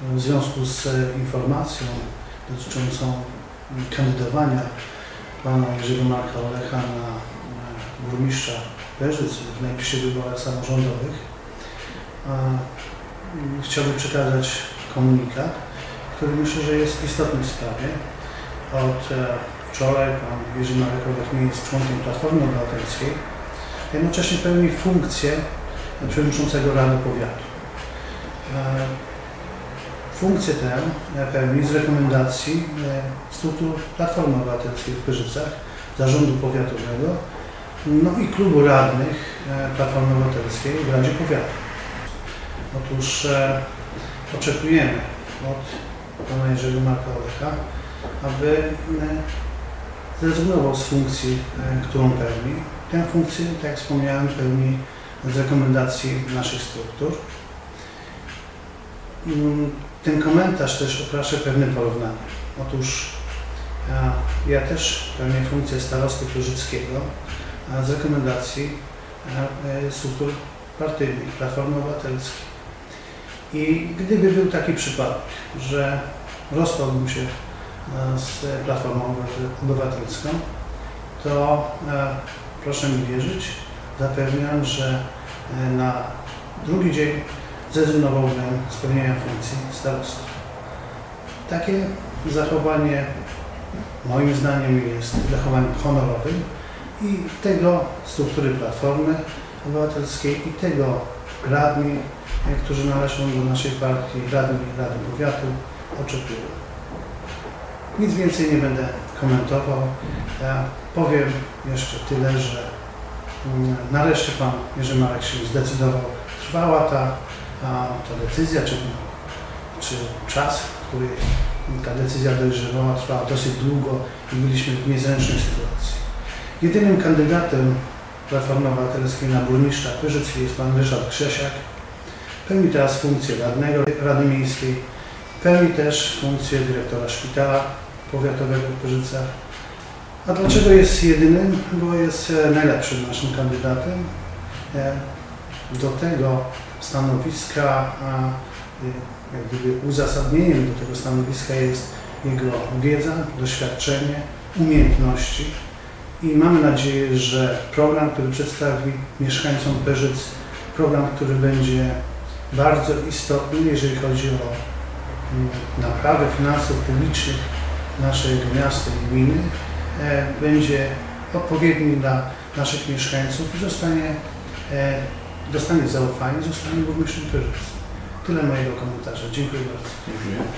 w związku z e, informacją dotyczącą kandydowania pana Jerzego Marka Olecha na e, burmistrza Leżyc w najbliższych wyborach samorządowych e, m, chciałbym przekazać komunikat, który myślę, że jest istotny w sprawie. Od e, wczoraj pan Jerzy Marek Olech nie jest członkiem Platformy Obywatelskiej, jednocześnie pełni funkcję przewodniczącego Rady Powiatu. Funkcję tę pełni z rekomendacji e, struktur Platformy Obywatelskiej w Pyrzycach, Zarządu Powiatowego, no i klubu radnych e, Platformy Obywatelskiej w Radzie Powiatu. Otóż e, oczekujemy od pana Jerzego Marka Olecha, aby e, zrezygnował z funkcji, e, którą pełni. Tę funkcję, tak jak wspomniałem, pełni z rekomendacji naszych struktur. Ten komentarz też oprasza pewne porównanie. Otóż a, ja też pełnię funkcję starosty Pyrzyckiego z rekomendacji a, e, struktur partyjnych Platformy Obywatelskiej. I gdyby był taki przypadek, że rozstałbym się z Platformą Obywatel- Obywatelską, to e, proszę mi wierzyć, zapewniam, że e, na drugi dzień zrezygnowałbym z pełnienia funkcji starosty. Takie zachowanie moim zdaniem jest zachowaniem honorowym i tego struktury Platformy Obywatelskiej i tego radni, którzy należą do naszej partii, radni Rady Powiatu, oczekują. Nic więcej nie będę komentował. Ja powiem jeszcze tyle, że mm, nareszcie Pan Jerzy Marek się zdecydował. Trwała ta, ta decyzja, czy, czy czas, który ta decyzja dojrzewała, trwała dosyć długo i byliśmy w niezręcznej sytuacji. Jedynym kandydatem Platformy Obywatelskiej na burmistrza Pyrzyc jest Pan Ryszard Krzesiak. Pełni teraz funkcję radnego Rady Miejskiej. Pełni też funkcję dyrektora szpitala powiatowego w Pyrzycach. A dlaczego jest jedynym? Bo jest e, najlepszym naszym kandydatem. Do tego stanowiska, e, jak gdyby uzasadnieniem do tego stanowiska jest jego wiedza, doświadczenie, umiejętności. I mamy nadzieję, że program, który przedstawi mieszkańcom Pyrzyc, program, który będzie bardzo istotny, jeżeli chodzi o mm, naprawę finansów publicznych naszego miasta i gminy, e, będzie odpowiedni dla naszych mieszkańców i zostanie, e, dostanie zaufanie, zostanie burmistrzem Pyrzyc. Tyle mojego komentarza. Dziękuję bardzo. Dziękuję.